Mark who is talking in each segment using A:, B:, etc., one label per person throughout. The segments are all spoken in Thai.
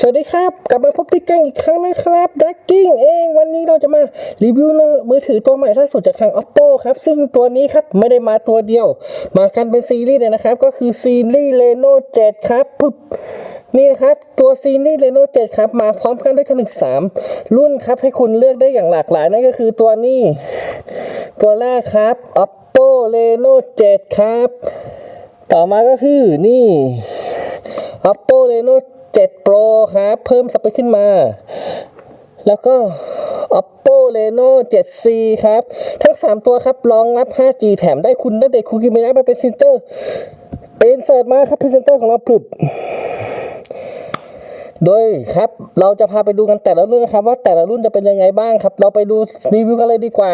A: สวัสดีครับ กลับมาพบพี่กังอีกครั้งนะครับดักกิ้งเองวันนี้เราจะมารีวิวมือถือตัวใหม่ล่าสุดจากทาง oppo ครับ ซึ่งตัวนี้ครับไม่ได้มาตัวเดียว มากันเป็นซีรีส์เลยนะครับ ก็คือซีรีส์ Reno 7 ครับปึ๊บนี่นะครับตัวซีรีส์ Reno 7 ครับ มาพร้อมกันด้วยกันถึง3รุ่นครับ ให้คุณเลือกได้อย่างหลากหลายนั่นก็คือตัวนี้ ตัวแรกครับ oppo Reno 7 ครับ ต่อมาก็คือนี่ oppo reno 7 pro ครับ เพิ่มสเปคขึ้นมา แล้วก็ oppo reno 7c ครับ ทั้ง 3 ตัวครับรองรับ 5g แถมได้คุณได้เด็กคุกิมินะมาเป็นซินเตอร์ เป็นเสิร์ตมาครับพรีเซนเตอร์ของเราปุบโดยครับเราจะพาไปดูกันแต่ละรุ่นนะครับ ว่าแต่ละรุ่นจะเป็นยังไงบ้างครับ เราไปดูรีวิวกันเลยดีกว่า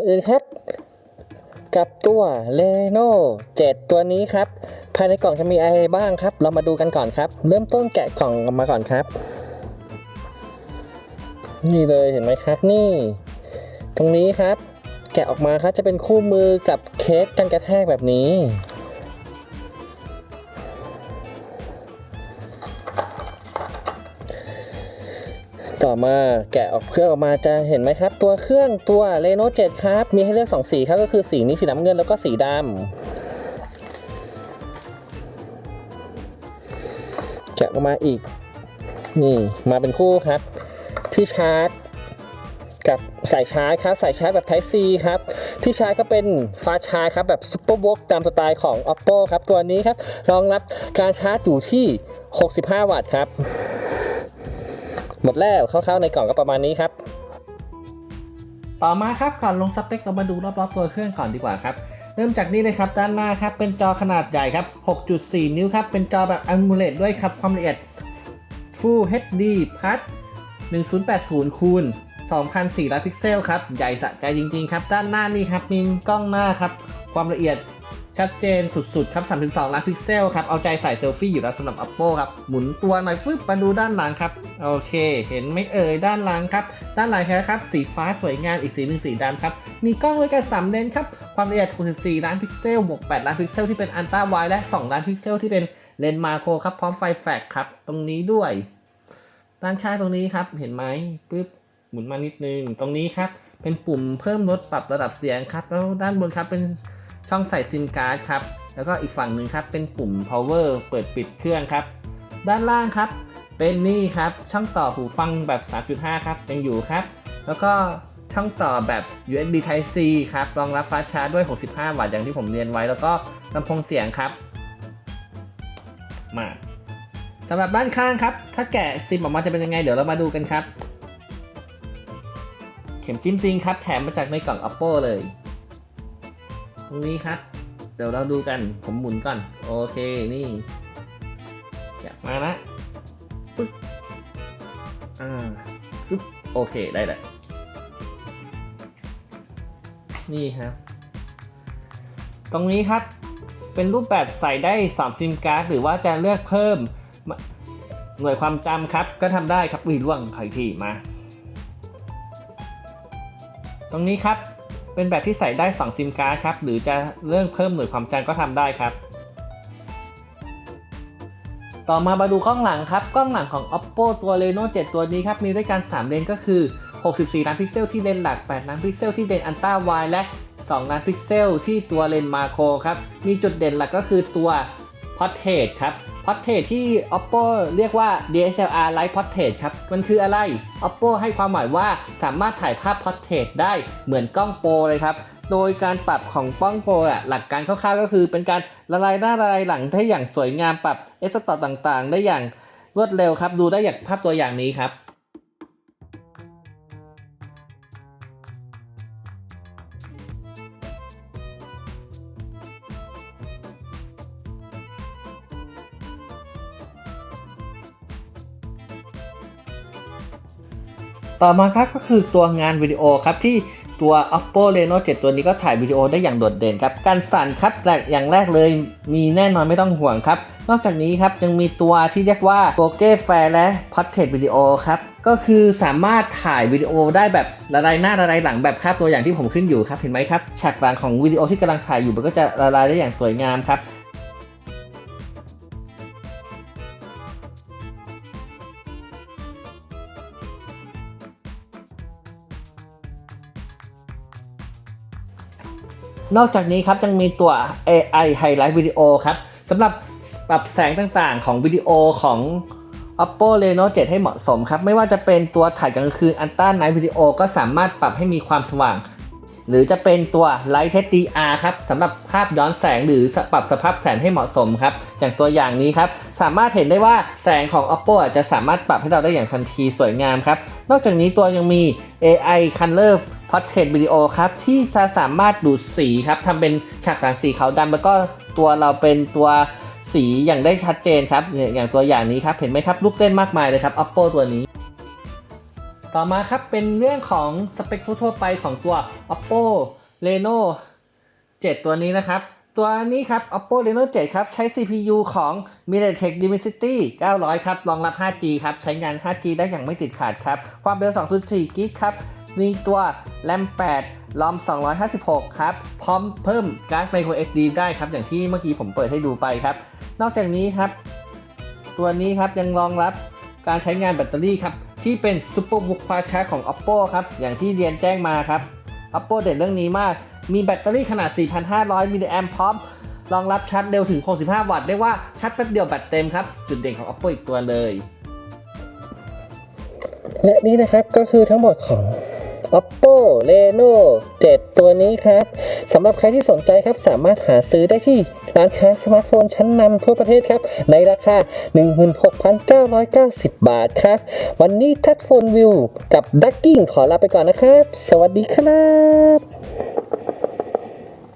A: อนอื่นครับ กับตัว Reno 7ตัวนี้ครับ ภายในกล่องจะมีอะไรบ้างครับ เรามาดูกันก่อนครับ เริ่มต้นแกะกล่องออกมาก่อนครับ นี่เลยเห็นไหมครับ นี่ ตรงนี้ครับ แกะออกมาครับจะเป็นคู่มือกับเคสกันกระแทกแบบนี้ ต่อมาแกะออกเครื่องออกมาจะเห็นไหมครับ ตัวเครื่องตัว Reno 7ครับ มีให้เลือก 2 สีครับ ก็คือสีนี้สีน้ำเงินแล้วก็สีดำแกะออกมาอีก นี่ มาเป็นคู่ครับ ที่ชาร์จกับสายชาร์จครับสายชาร์จแบบ Type C ครับ ที่ชาร์จก็เป็นฟาชาร์จครับ แบบ Super w o k ตามสไตล์ของ Oppo ครับ ตัวนี้ครับ รองรับการชาร์จอยู่ที่ 65 วัตต์ครับ หมดแล้วคร่าวๆในกล่องก็ประมาณนี้ครับต่อมาครับก่อนลงสเปคเรามาดูรอบๆตัวเครื่องก่อนดีกว่าครับเริ่มจากนี่เลยครับด้านหน้าครับเป็นจอขนาดใหญ่ครับ 6.4 นิ้วครับ เป็นจอแบบ AMOLED ด้วยครับ ความละเอียด Full HD Plus 1080คูณ2,400 พิกเซลครับ ใหญ่สะใจจริงๆครับ ด้านหน้านี่ครับมีกล้องหน้าครับ ความละเอียด ชัดเจนสุดๆ ครับ 32 ล้านพิกเซลครับ เอาใจใส่เซลฟี่อยู่แล้วสำหรับ Oppo ครับ หมุนตัวหน่อยฟึบมาดูด้านหลังครับ โอเค เห็นไหม่เอ่ยด้านหลังครับ ด้านหลังครับ สีฟ้าสวยงามอีกสีหนึ่งสีดำครับ มีกล้องด้วยกัน3เลนส์ครับ ความละเอียด 64 ล้านพิกเซลบวก 8 ล้านพิกเซลที่เป็นอันต้าไวและ 2 ล้านพิกเซลที่เป็นเลนส์มาโครครับ พร้อมไฟแฟลชครับ ตรงนี้ด้วย ด้านข้างตรงนี้ครับ เห็นไหมปึ๊บ หมุนมานิดนึง ตรงนี้ครับ เป็นปุ่มเพิ่มลดปรับระดับเสียงครับ แล้วด้านบนครับเป็น ช่องใส่ซิมการ์ดครับ แล้วก็อีกฝั่งหนึ่งครับเป็นปุ่ม power เปิดปิดเครื่องครับ ด้านล่างครับ เป็นนี่ครับช่องต่อหูฟังแบบ 3.5 ครับยังอยู่ครับ แล้วก็ช่องต่อแบบ USB Type C ครับรองรับฟ้าชาร์จด้วย 65 วัตต์อย่างที่ผมเรียนไว้ แล้วก็ลำโพงเสียงครับ มาสำหรับด้านข้างครับ ถ้าแกะซิมออกมาจะเป็นยังไง เดี๋ยวเรามาดูกันครับ เข็มจิ้มซิงครับ แถมมาจากในกล่อง Oppo เลย ตรงนี้ครับ เดี๋ยวเราดูกัน ผมหมุนก่อน โอเค นี่แกะมานะปึ๊บอ่าปึ๊บโอเค ได้เลยนี่ครับ ตรงนี้ครับเป็นรูปแบบใส่ได้ 3 ซิมการ์ดหรือว่าจะเลือกเพิ่มหน่วยความจำครับ ก็ทำได้ครับวีร่วงขออีกทีมา ตรงนี้ครับ เป็นแบบที่ใส่ได้2ซิมการ์ดครับ หรือจะเรื่องเพิ่มหน่วยความจำก็ทำได้ครับ ต่อมามาดูกล้องหลังครับ กล้องหลังของ oppo ตัว reno 7 ตัวนี้ครับ มีด้วยกัน3เลนก็คือ 64 ล้านพิกเซลที่เลนหลัก 8 ล้านพิกเซลที่เลนอันต้าไวและ 2 ล้านพิกเซลที่ตัวเลนมาโครครับ มีจุดเด่นหลักก็คือตัว portrait ครับ portrait ที่ oppo เรียกว่า DSLR Light Portrait ครับ มันคืออะไร oppo ให้ความหมายว่าสามารถถ่ายภาพ portrait ได้เหมือนกล้องโปรเลยครับ โดยการปรับของกล้องโปรอะหลักการคร่าวๆก็คือ เป็นการละลายหน้าละลายหลังได้อย่างสวยงามปรับเอสตอต่างๆ ได้อย่างรวดเร็วครับ ดูได้อย่างภาพตัวอย่างนี้ครับ ต่อมาครับก็คือตัวงานวิดีโอครับที่ตัว oppo reno 7 ตัวนี้ก็ถ่ายวิดีโอได้อย่างโดดเด่นครับ การสั่นครับแต่อย่างแรกเลยมีแน่นอนไม่ต้องห่วงครับ นอกจากนี้ครับยังมีตัวที่เรียกว่า bokeh flare และ portrait video ครับ ก็คือสามารถถ่ายวิดีโอได้แบบละลายหน้าละลายหลังแบบภาพตัวอย่างที่ผมขึ้นอยู่ครับเห็นไหมครับฉากหลังของวิดีโอที่กำลังถ่ายอยู่มันก็จะละลายได้อย่างสวยงามครับ นอกจากนี้ครับยังมีตัว AI Highlight Video ครับสำหรับปรับแสงต่างๆ ของวิดีโอของ Oppo Reno 7 ให้เหมาะสมครับ ไม่ว่าจะเป็นตัวถ่ายกลางคืน Ultra Night Video ก็สามารถปรับให้มีความสว่าง หรือจะเป็นตัว Light HDR ครับสำหรับภาพย้อนแสงหรือปรับสภาพแสงให้เหมาะสมครับ อย่างตัวอย่างนี้ครับ สามารถเห็นได้ว่าแสงของ Oppo จะสามารถปรับให้เราได้อย่างทันทีสวยงามครับ นอกจากนี้ตัวยังมี AI Color Portrait Video ครับที่จะสามารถดูดสีครับทำเป็นฉากหลังสีขาวดำแล้วก็ตัวเราเป็นตัวสีอย่างได้ชัดเจนครับ อย่างตัวอย่างนี้ครับ เห็นไหมครับ ลูกเล่นมากมายเลยครับ Oppo ตัวนี้ ต่อมาครับเป็นเรื่องของสเปคทั่วไปของตัว Oppo Reno 7 ตัวนี้นะครับ ตัวนี้ครับ Oppo Reno 7 ครับ ใช้ CPU ของ MediaTek Dimensity 900 ครับ รองรับ 5G ครับ ใช้งาน 5G ได้อย่างไม่ติดขัดครับ ความเร็ว 2.4 กิกครับ มีตัว RAM 8 ROM 256 ครับ พร้อมเพิ่มการ์ด micro SD ได้ครับ อย่างที่เมื่อกี้ผมเปิดให้ดูไปครับ นอกจากนี้ครับ ตัวนี้ครับยังรองรับการใช้งานแบตเตอรี่ครับ ที่เป็น Super Book Fast Charge ของ Oppo ครับ อย่างที่เรียนแจ้งมาครับ Oppo เด่นเรื่องนี้มาก มีแบตเตอรี่ขนาด 4,500มิลลิแอมพร้อมรองรับชาร์จเร็วถึง 65 วัตต์ได้ว่าชาร์จแป๊บเดียวแบตเต็มครับ จุดเด่นของ Oppo อีกตัวเลย และนี่นะครับก็คือทั้งหมดของ Oppo Reno 7 ตัวนี้ครับสำหรับใครที่สนใจครับสามารถหาซื้อได้ที่ร้านค้าสมาร์ทโฟนชั้นนำทั่วประเทศครับ ในราคา 16,990 บาทครับ วันนี้ทัชโฟนวิวกับดักกิ้งขอลาไปก่อนนะครับ สวัสดีครับ